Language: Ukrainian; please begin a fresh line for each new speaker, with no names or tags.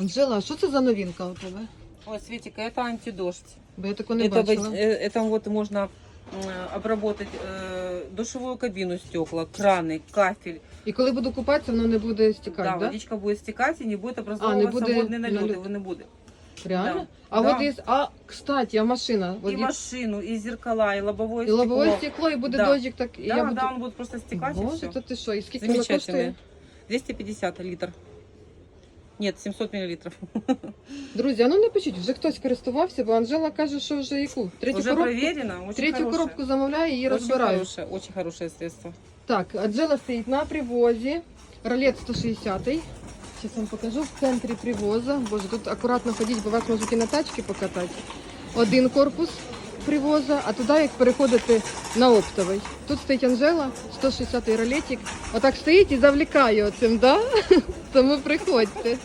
Анжела, а що це за новинка у тебе?
Ой, Светика, это антидождь.
Бо я такого не
это,
бачила.
вот, э, это вот можно э, обработать э, душевую кабину стекла, краны, кафель.
І коли буду купатися, воно не буде стікати,
да,
да?
водичка будет стекать и не будет образовываться
буде
водные налеты.
налет.
Вы не будет.
Реально?
Да.
А
Да.
от є, а, кстати, а машина? От
и
є-
машину, и зеркала, и лобовое
і
стекло.
лобове стекло, і буде
Да.
дощик, так і
Да,
я буду...
да, он будет просто стекать и
Боже,
все.
то ти що? І скільки воно
Замечательные.
коштує?
250 литров. Нет, 700 миллилитров.
Друзі, а ну напишіть, вже хтось користувався, бо Анжела каже, що вже яку? Третю
Уже
коробку,
проверено, очень
третю
хорошее.
коробку замовляє і її
Очень хорошее, очень хорошее средство.
Так, Анжела стоїть на привозі. Ролет 160. Зараз вам покажу в центрі привоза. Боже, тут акуратно ходіть, бо вас можуть і на тачки покатати. Один корпус привоза, а туди як переходити на оптовий. Тут стоїть Анжела, 160 ролетик. Отак стоїть і завлікає оцим, да? Тому приходьте.